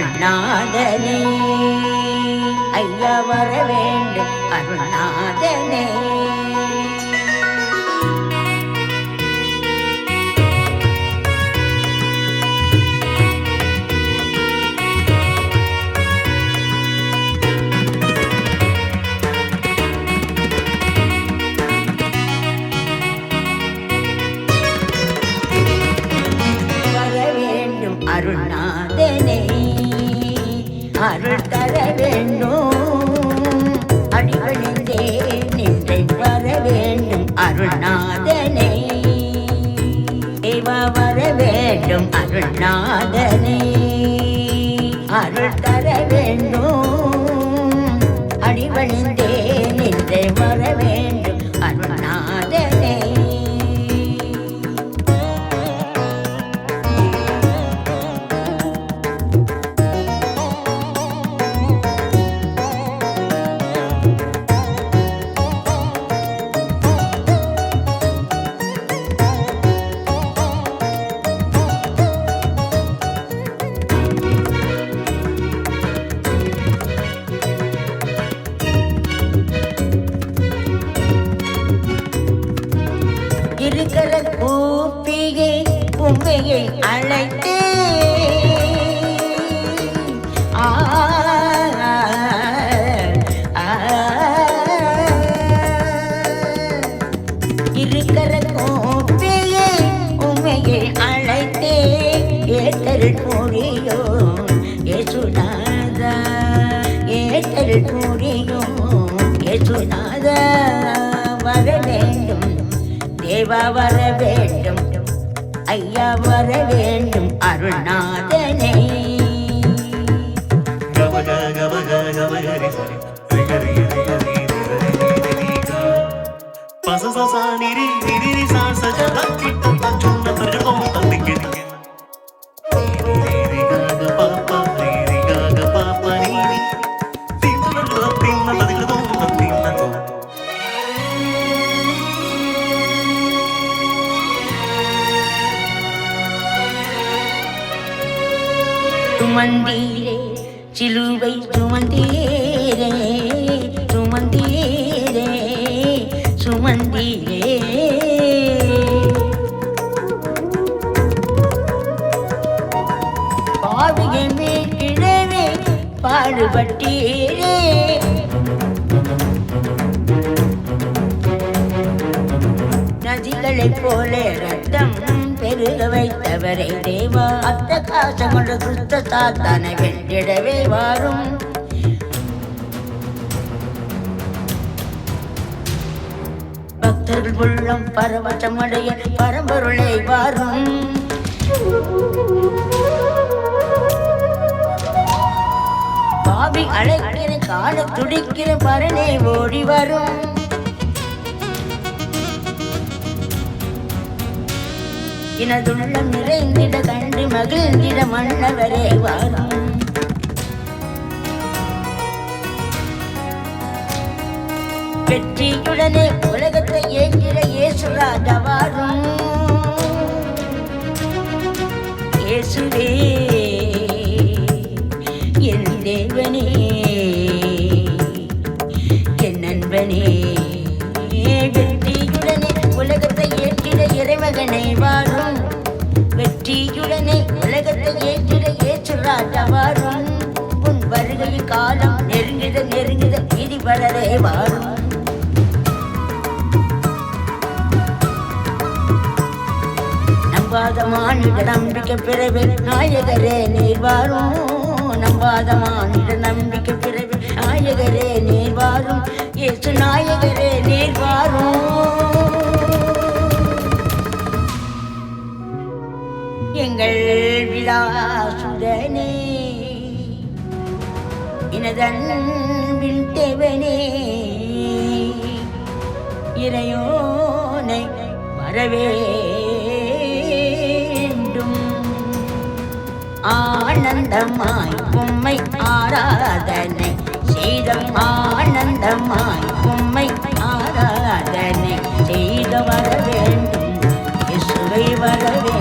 அருள்நாதனே ஐயா வர வேண்டும் அருள்நாதனே அருள் வேண்டும். அடிவழிந்தே நின்றை வர வேண்டும். இருக்கிற கூப்பிகை உண்மையை அழைத்து. ஆ, ஆ, இருக்கிற கோப்பையை உண்மையை அழைத்தே. ஏத்தல் புரியோ ஏசுநாதா ஏத்தல் புரியோ ஏசுநாதா சிவா வர வேண்டும் ஐயா வர வேண்டும் அருள்நாதனை பச நிரி நிரி சா சஜா சுமந்தீரே சிலுவை சுமந்தீரே சுமந்தீரே சுமந்தீரே. பாவியை மீட்கிடவே பாடுபட்டீரே. நதிகளைப் போல ரத்தம் பெருக வைத்தவரை தேவா. அத்த காசம் கொண்டு கிறிஸ்த சாத்தானை வென்றிடவே வாரும். பக்தர்கள் உள்ளம் பரவசமடைய பரம்பொருளை வாரும். பாவி அழைக்கிற கால துடிக்கிற பரனே ஓடி வரும். எனதுள்ளம் நிறைந்திட கண்டு மகிழ்ந்திட மன்னவரே வாரும் வெற்றியுடனே உலகத்தை ஏங்கிற இயேசுராஜா வாரும் இயேசுவே என் தேவனே என் நண்பனே காலம் நெருங்கிட நெருங்கிட நீதி வளரே வாழும். நம்பாத மானிட நம்பிக்கை பிறவே நாயகரே நீர் வாரும். நம்பாத மானிட நம்பிக்கை பிறவே நாயகரே நீர் வாரும். இயேசு நாயகரே அதன்பில் தேவனே. இறையோனை வரவேண்டும். ஆனந்தமாய் உம்மை ஆராதனை செய்தம் ஆனந்தமாய் உம்மை ஆராதனை செய்த வர வேண்டும் வர வேண்டும்